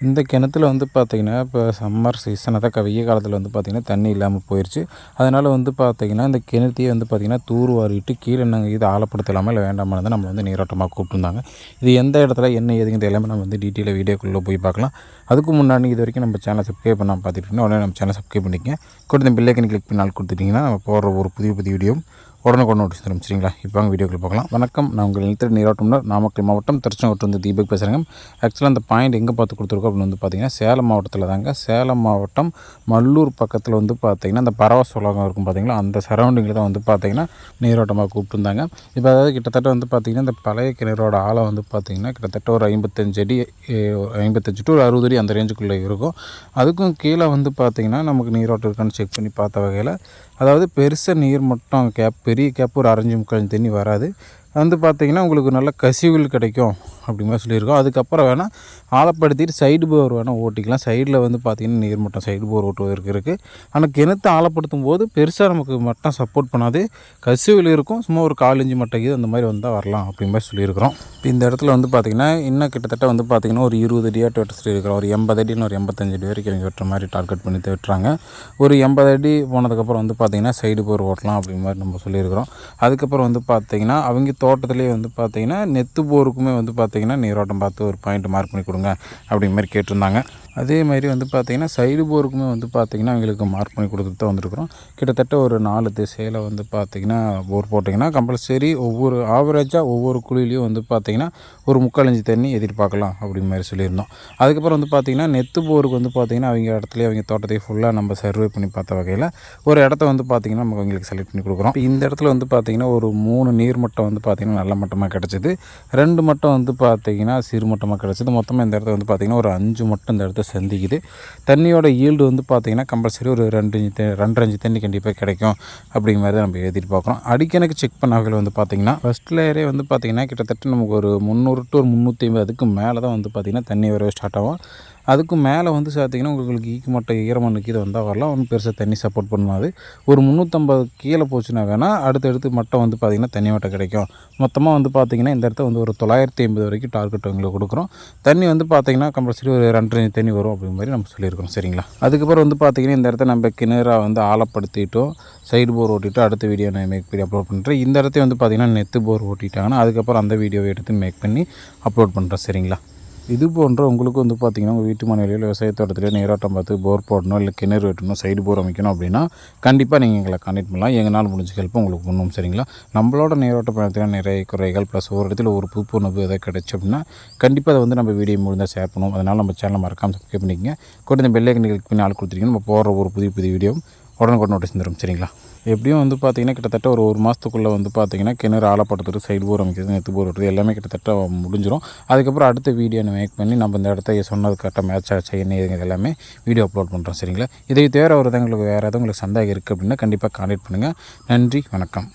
இந்த கிணத்துல வந்து பார்த்திங்கன்னா இப்போ சம்மர் சீசன் அதான் வெய்ய காலத்தில் வந்து பார்த்திங்கன்னா தண்ணி இல்லாமல் போயிடுச்சு அதனால் வந்து பார்த்திங்கன்னா இந்த கிணத்தையே வந்து பார்த்திங்கன்னா தூர்வாரிட்டு கீழே நாங்கள் இது ஆழப்படுத்தலாமா இல்லை வேண்டாமான்னு தான் நம்மளை வந்து நீரோட்டமாக கூப்பிட்டுருந்தாங்க. இது எந்த இடத்துல என்ன ஏதுங்கிறது எல்லாமே நம்ம வந்து டீட்டெயிலாக வீடியோக்குள்ளே போய் பார்க்கலாம் அதுக்கு முன்னாடி இது வரைக்கும் நம்ம சேனல் சப்ஸ்கிரைப் பண்ணாமல் பார்த்துட்டு உடனே நம்ம சேனல் சப்ஸ்கிரைப் பண்ணிக்கங்க. கொடுத்த பில்லைக்கன் கிளிக் பண்ணால் கொடுத்துட்டிங்கன்னா நம்ம போடுற ஒரு புதிய புதிய வீடியோ உடனே கொண்டு நோட்டீஸ் தரும் சரிங்களா? இப்போ வாங்க வீடியோக்குள்ள பார்க்கலாம் வணக்கம் நான் உங்கள் நிலத்தடி நீரோட்டம்னர் நாமக்கல் மாவட்டம் திருச்செங்கோட்டு வந்து தீபக் பேசுகிறேங்க ஆக்சுவலாக அந்த பாயிண்ட் எங்கே பார்த்து கொடுத்துருக்கோம் அப்படின்னு வந்து பார்த்தீங்கன்னா சேலம் மாவட்டத்தில் தாங்க. சேலம் மாவட்டம் மல்லூர் பக்கத்தில் வந்து பார்த்தீங்கன்னா அந்த பரவ உலகம் இருக்கும் பார்த்திங்களா அந்த சரௌண்டிங்கில் தான் வந்து பார்த்தீங்கன்னா நீரோட்டமாக கூப்பிட்டுருந்தாங்க. இப்போ அதாவது கிட்டத்தட்ட வந்து பார்த்திங்கன்னா இந்த பழைய கிணறோட ஆழம் வந்து பார்த்திங்கன்னா கிட்டத்தட்ட ஒரு ஐம்பத்தஞ்சு அடி ஐம்பத்தஞ்சு டு ஒரு அறுபது அடி அந்த ரேஞ்சுக்குள்ளே இருக்கும். அதுக்கும் கீழே வந்து பார்த்திங்கன்னா நமக்கு நீரோட்டம் இருக்கான்னு செக் பண்ணி பார்த்த வகையில் அதாவது பெருசாக நீர் மட்டும் கேப் பெரிய கேப் ஒரு அரைஞ்சி முக்கால் தண்ணி வராது. வந்து பார்த்திங்கன்னா உங்களுக்கு நல்ல கசிவுகள் கிடைக்கும் அப்படி மாதிரி சொல்லியிருக்கோம். அதுக்கப்புறம் வேணால் ஆழப்படுத்திட்டு சைடு போர் வேணால் ஓட்டிக்கலாம். சைடில் வந்து பார்த்திங்கன்னா நீர்மட்டம் சைடு போர் ஓட்டுவதற்கு இருக்குது ஆனால் கிணத்தை ஆழப்படுத்தும் போது பெருசாக நமக்கு மட்டம் சப்போர்ட் பண்ணாது. கசிவில் இருக்கும். சும்மா ஒரு காலஞ்சு மட்டை இது அந்த மாதிரி வந்தால் வரலாம் அப்படி மாதிரி சொல்லியிருக்கிறோம். இப்போ இந்த இடத்துல வந்து பார்த்திங்கன்னா இன்னும் கிட்டத்தட்ட வந்து பார்த்திங்கன்னா ஒரு இருபது அடியாக வெட்ட சொல்லியிருக்கிறோம் ஒரு எண்பது அடின்னு ஒரு எண்பத்தஞ்சு அடி வரைக்கும் இவங்க வெட்டுற மாதிரி டார்கெட் பண்ணி வெட்டுறாங்க. ஒரு எண்பது அடி போனதுக்கப்புறம் வந்து பார்த்திங்கன்னா சைடு போர் ஓட்டலாம் அப்படி மாதிரி நம்ம சொல்லியிருக்கிறோம். அதுக்கப்புறம் வந்து பார்த்திங்கன்னா அவங்க தோட்டத்துலேயே வந்து பார்த்திங்கன்னா நெத்து போருக்குமே வந்து பார்த்திங்கன்னா நீரோட்டம் பார்த்து ஒரு பாயிண்ட் மார்க் பண்ணி கொடுங்க அப்படிங்கிற மாதிரி கேட்டிருந்தாங்க. அதே மாதிரி வந்து பார்த்திங்கன்னா சைடு போருக்குமே வந்து பார்த்திங்கன்னா அவங்களுக்கு மார்க் பண்ணி கொடுத்துட்டு தான் வந்திருக்கிறோம் கிட்டத்தட்ட ஒரு நாலு திசையில் வந்து பார்த்திங்கன்னா போர் போட்டிங்கன்னா கம்பல்சரி ஒவ்வொரு ஆவரேஜாக ஒவ்வொரு குழிலையும் வந்து பார்த்திங்கன்னா ஒரு முக்கால் இஞ்சி தண்ணி எதிர்பார்க்கலாம் அப்படிங்கிற மாதிரி சொல்லியிருந்தோம் அதுக்கப்புறம் வந்து பார்த்திங்கன்னா நெத்து போருக்கு வந்து பார்த்திங்கன்னா அவங்க இடத்துல அவங்க தோட்டத்தை ஃபுல்லாக நம்ம சர்வே பண்ணி பார்த்த வகையில் ஒரு இடத்த வந்து பார்த்திங்கன்னா நம்ம அவங்களுக்கு செலக்ட் பண்ணி கொடுக்குறோம் இந்த இடத்துல வந்து பார்த்திங்கன்னா ஒரு மூணு நீர் மட்டம் வந்து பார்த்திங்கன்னா நல்ல மட்டமாக கிடச்சிது ரெண்டு மட்டம் வந்து பார்த்திங்கன்னா சிறு மட்டமாக கிடச்சிது மொத்தமாக இந்த இடத்துல வந்து பார்த்திங்கன்னா ஒரு அஞ்சு மட்டம் இந்த இடத்த சந்திக்குது. தண்ணியோட ஈல்டு வந்து பார்த்திங்கன்னா கம்பல்சரி ஒரு ரெண்டு இஞ்சி த ரெண்டரை இஞ்சி தண்ணி கண்டிப்பாக கிடைக்கும் அப்படிங்கிற மாதிரி தான் நம்ம எதிர்பார்க்குறோம் அடிக்கணக்கு செக் பண்ண வகையில் வந்து பார்த்திங்கன்னா ஃபஸ்ட் லேயரே வந்து பார்த்திங்கன்னா கிட்டத்தட்ட நமக்கு ஒரு முந்நூறு டு ஒரு முந்நூற்றி ஐம்பது அதுக்கு மேலே தான் வந்து பார்த்திங்கன்னா தண்ணி வரவே ஸ்டார்ட் ஆகும். அதுக்கு மேலே வந்து பார்த்திங்கன்னா உங்களுக்கு ஈக்கு மட்டை ஈரமண்ணு கீழே வந்தால் வரலாம். ஒன்றும் பெருசாக தண்ணி சப்போர்ட் பண்ணாது. ஒரு முந்நூற்றம்பது கீழே போச்சுன்னா வேணால் அடுத்தடுத்து மட்டை வந்து பார்த்திங்கன்னா தண்ணி மட்டை கிடைக்கும். மொத்தமாக வந்து பார்த்திங்கன்னா இந்த இடத்த வந்து ஒரு தொள்ளாயிரத்தி ஐம்பது வரைக்கும் டார்கெட் உங்களுக்கு கொடுக்குறோம். தண்ணி வந்து பார்த்திங்கன்னா கம்பல்சரி ஒரு ரெண்டரை தண்ணி வரும் அப்படிங்கிற மாதிரி நம்ம சொல்லியிருக்கோம் சரிங்களா? அதுக்கப்புறம் வந்து பார்த்திங்கன்னா இந்த இடத்த நம்ம கிணறாக வந்து ஆழப்படுத்திட்டோம் சைடு போர் ஓட்டிட்டு அடுத்த வீடியோ நான் மேக் பண்ணி அப்லோட் பண்ணுறேன் இந்த இடத்தையும் வந்து பார்த்திங்கன்னா நெத்து போர் ஓட்டிட்டாங்கன்னா அதுக்கப்புறம் அந்த வீடியோவை எடுத்து மேக் பண்ணி அப்லோட் பண்ணுறேன் சரிங்களா? இது போன்ற உங்களுக்கு வந்து பார்த்திங்கன்னா உங்கள் வீட்டு மனையிலையோ விவசாய தோட்டத்திலையோ நீரோட்டம் பார்த்து போர் போடணும் இல்லை கிணறு வெட்டணும் சைடு போர் அமைக்கணும் அப்படின்னா கண்டிப்பாக நீங்கள் எங்களை கான்டெக்ட் பண்ணலாம். எங்களால் முடிஞ்ச ஹெல்ப் உங்களுக்கு பண்ணணும் சரிங்களா? நம்மளோட நீரோட்ட பயணத்தில் நிறைய குறைகள் ப்ளஸ் ஒரு இடத்துல ஒரு புதுப்புணர்வு எதாவது கிடச்சி அப்படின்னா கண்டிப்பாக அதை வந்து நம்ம வீடியோ முடிந்தால் ஷேர் பண்ணுவோம். அதனால் நம்ம சேனலை மறக்காமல் சப்ஸ்கிரைப் பண்ணிக்கங்க. கூட இந்த பெல்லைக்கு கிளிக் பண்ணி ஆள் கொடுத்துருக்கீங்க நம்ம போடுற ஒரு புதிய புதிய வீடியோ உடனுக்குடன் நோட்டீஸ் தரும் சரிங்களா? எப்படியும் வந்து பார்த்திங்கன்னா கிட்டத்தட்ட ஒரு ஒரு மாதத்துக்குள்ளே வந்து பார்த்திங்கன்னா கிணறு ஆழப்படுத்துறது சைடு போர் அமைக்கிறது நெத்து போர் விடுறது எல்லாமே கிட்டத்தட்ட முடிஞ்சிடும் அதுக்கப்புறம் அடுத்த வீடியோ மேக் பண்ணி நம்ம இந்த இடத்த சொன்னது கரெக்டாக மேட்ச் ஆச்சு என்ன இதுங்க எல்லாமே வீடியோ அப்லோட் பண்ணுறோம் சரிங்களா? இதை தேவை ஒரு உங்களுக்கு வேறு எதாவது உங்களுக்கு சந்தேகம் இருக்குது அப்படின்னா கண்டிப்பாக கான்டெக்ட் பண்ணுங்கள் நன்றி வணக்கம்.